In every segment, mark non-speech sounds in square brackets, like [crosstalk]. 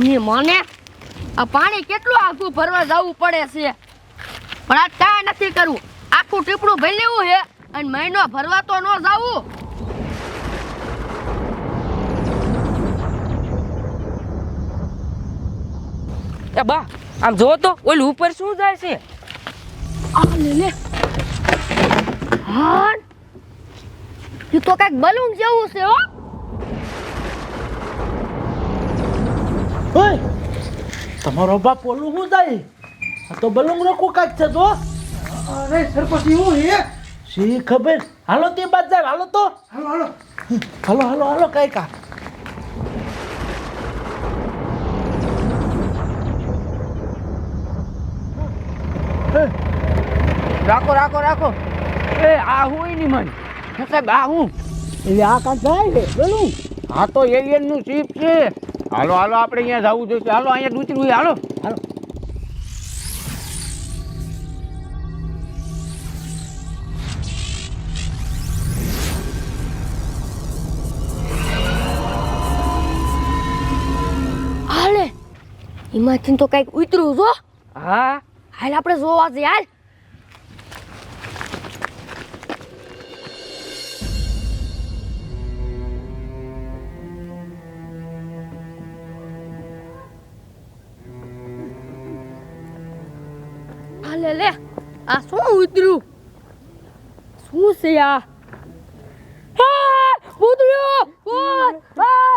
ની મને આ પાણી કેટલું આખું ભરવા જવું પડે છે? પણ આ કાંઈ નથી કરવું આખું ટીપડું ભરી લેવું છે અને મહિનો ભરવા તો ન જવું. એ બા આમ જોવો તો ઓલું ઉપર શું જાય છે? આ લે લે. એ તો કંઈક બલૂન જેવું છે હો. ઓય તમારો બાપ ઓલું શું જાય? આ તો બલૂંગ રોકું કાંઈક છે તો અરે સરપંચ એવું હે? શી ખબર? હાલો તે બાદ જાય હાલો તો. હાલો હાલો. હાલો હાલો હાલો કઈ કા રાખો રાખો રાખો. એ આ હું ની મન. સાહેબ આ હું. એટલે આ કાંઈ જાય છે હા આ તો એલિયનનું શિપ છે. હાલો હાલો આપણે અહીંયા જવું જોઈએ હાલો અહીંયા દૂતરું હાલો. હાલો. હાલે. એમાંથી તો કંઈક ઉતર્યું જો. હા? હાલ આપણે જોવા જઈએ હાલ. હાલે લે આ શું ઉતર્યું શું છે આ આ! ઉતર્યું ભૂત! આ!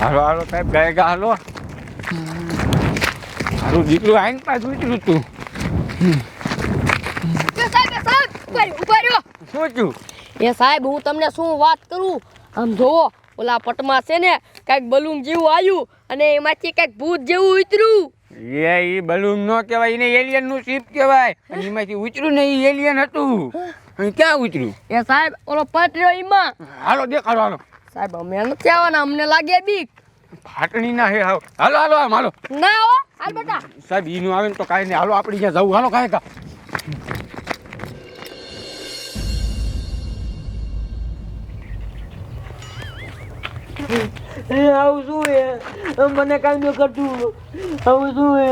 હાલો હાલો સાહેબ ગાય ગા હાલો મારું દીકરું આઈને પાછું ઉતર્યું તું એ સાહેબ એ સાહેબ ઊભા રહ્યો, ઊભા રહ્યો. શું એ સાહેબ હું તમને શું વાત કરું? આમ જોવો ઓલા પટમાં છે ને કાંઈક બલૂન જેવું આવ્યું અને એમાંથી કાંઈક ભૂત જેવું ઉતર્યું. એ ઈ બલૂન નો કહેવાય એને એલિયનનું શિપ કહેવાય. અને એમાંથી ઉતર્યું ને ઈ એલિયન હતું. અને ક્યાં ઉતર્યું? એ સાહેબ ઓલો પટ રહ્યો એમાં. હાલો દેખાડો હાલો. સાહેબ અમે નથી આવવાના અમને લાગે બીક. ફાટણી ના હે હાલો. હાલો હાલો હાલો. ના હો હાલ બેટા. સાહેબ ઈનું આવે ને તો કાંઈ નહીં. હાલો આપણે ત્યાં જવું. હાલો કાંઈ કા. એ આવું શું હે મને કાંઈ ન કરતું. આવું શું હે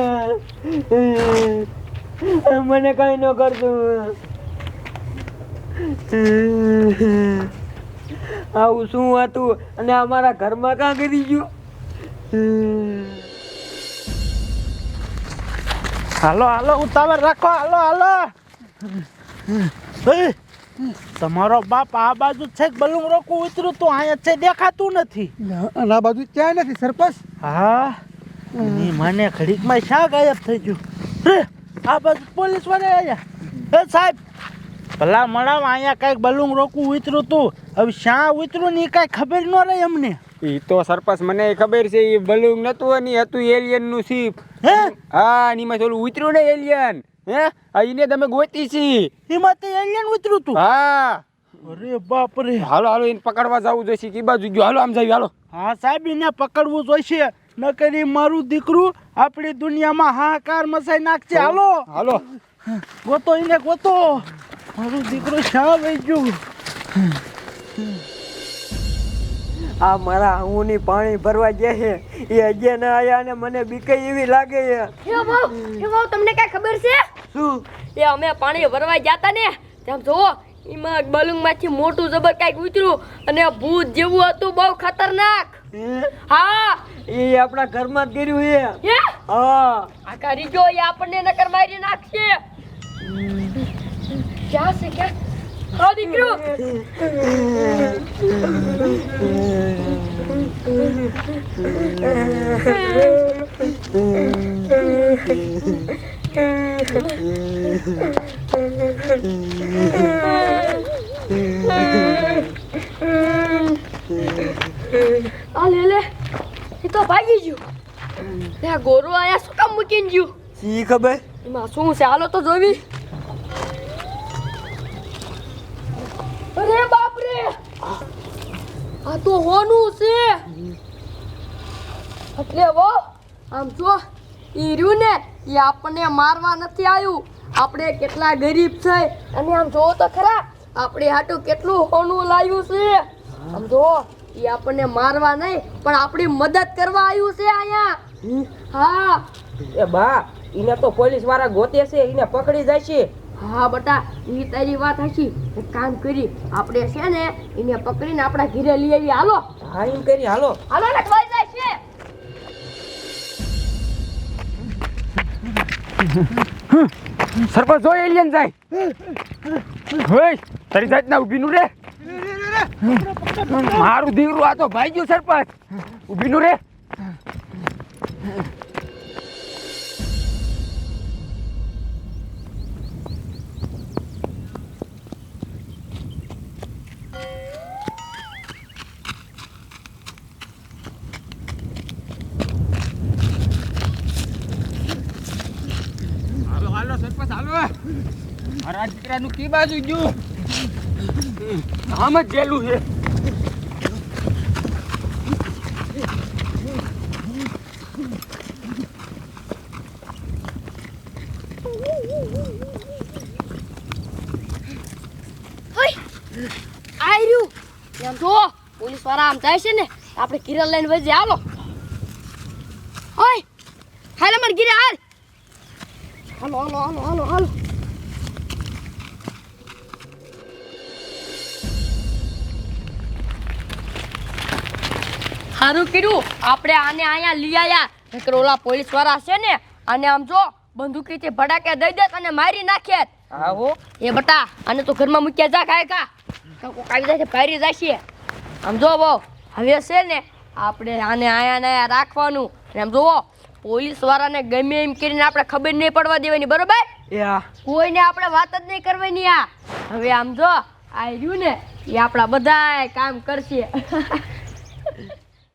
મને કાંઈ ન કરતું. આવું શું હતું? અને અમારા ઘરમાં કાં કરી ગયું? હાલો હાલો ઉતાવળ રાખો. હાલો હાલો. એ, તમારો બાપ આ બાજુ છે બલુંગ રોકું ઉતર્યું તું અહીંયા છે દેખાતું નથી. અને આ બાજુ ક્યાંય નથી સરપંચ. હા ની મને ઘડીકમાં શા ગાયબ થઈ ગયું? રે આ બાજુ પોલીસવાળા આવ્યા એ સાહેબ ભલા મળાવ અહીંયા કાંઈક બલુંગ રોકું ઉતર્યું તું. હવે શા ઉતર્યું ને એ કાંઈ ખબર ન રહી અમને. એ તો સરપંચ મને ખબર છે એ બલુંગ નતું ને હતું એલિયનનું શિપ. હે? એમાં થોડું ઉતર્યું ને એલિયન. હે? આ તમે ગોતી છી. એમાં તે એલિયન ઉતર્યું તું? હા. અરે બાપ રે. હાલો હાલો એને પકડવા જવું જોઈશે. કી બાજુ ગયો. હાલો આમ જઈએ હાલો. હા સાહેબ એને પકડવું જોઈશે. ન કરી મારું દીકરું આપણી દુનિયામાં હાહાકાર મસાઈ નાખશે. હાલો હાલો. ગોતો એને ગોતો. મારું દીકરું શા વહી ગયું. આ મારા હુંની પાણી ભરવા ગયા છે. એ હજી ના આયા અને મને બીકાઈ એવી લાગે છે. તમને કઈ ખબર છે? શું એ અમે પાણી ભરવા જતા ને તેમ જોવો એમાં બલૂનમાંથી મોટું જબર કાંઈક ઉતર્યું અને ભૂત જેવું હતું બહુ ખતરનાક. હા? એ આપણા ઘરમાં જ કર્યું એ હા? આ કરી જો એ આપણને નકર મારી નાખશે. ક્યાં છે ક્યાં? હા દીકરો. [laughs] લે લે એ તો ભાગી ગયું. લે ગોરો આયા શું કામ મૂકીને ગયું? શી ખબર? એમાં શું છે? હાલો તો જોવી. અરે બાપ રે આ તો હોનું છે. એટલે વો આમ જો ઈ ને એ આપણને મારવા નથી આવ્યું. આપણે કેટલા ગરીબ છે. અને આમ જોવો તો ખરા આપણે હાટું કેટલું હોનું લાવ્યું છે. આમ જોવો એ આપણને મારવા નહીં પણ આપણી મદદ કરવા આવ્યું છે અહીંયા. હા. એ બા એને તો પોલીસવાળા ગોતે છે એને પકડી જાય છે. હા બટા એ તારી વાત હશી એક કામ કરી આપણે છે ને એને પકડીને આપણા ઘરે લઈ આવી. હાલો. હા એમ કરી હાલો. હાલો ને સરપંચ જો એલિયન જાય. હોય, તારી જાતના ઊભીનું રે. મારું દીકરું આ તો ભાઈ ગયું સરપંચ. ઊભીનું રે. મારા દીકરાનું કી બાજુ ગયું? આમ જ ગયેલું છે. એમ જો પોલીસવાળા આમ છે ને, આપણે કિરણ લઈને વજે હાલો. હોય હાલ અમાર ગીરે હાલ. હાલો હાલો હાલો હાલો હાલો. સારું કર્યું. આપણે આને અહીંયા લઈ આયા. નકર ઓલા પોલીસવાળા છે ને અને આમ જો બંદૂકીથી ભડાકે દઈ દે અને મારી નાખે. આવો. એ બટા આને તો ઘરમાં મૂક્યા જા ખાય કા કોક આવી જાય ભારી જાય આમ જો બહુ હવે છે ને આપણે આને આયા ને રાખવાનું. અને આમ જુઓ પોલીસ વાળાને ગમે એમ કરીને આપણે ખબર નહીં પડવા દેવાની બરોબર? કોઈને આપણે વાત જ નહીં કરવાની આ. હવે આમ જો આ રહ્યું ને એ આપણા બધા કામ કરશે. [laughs]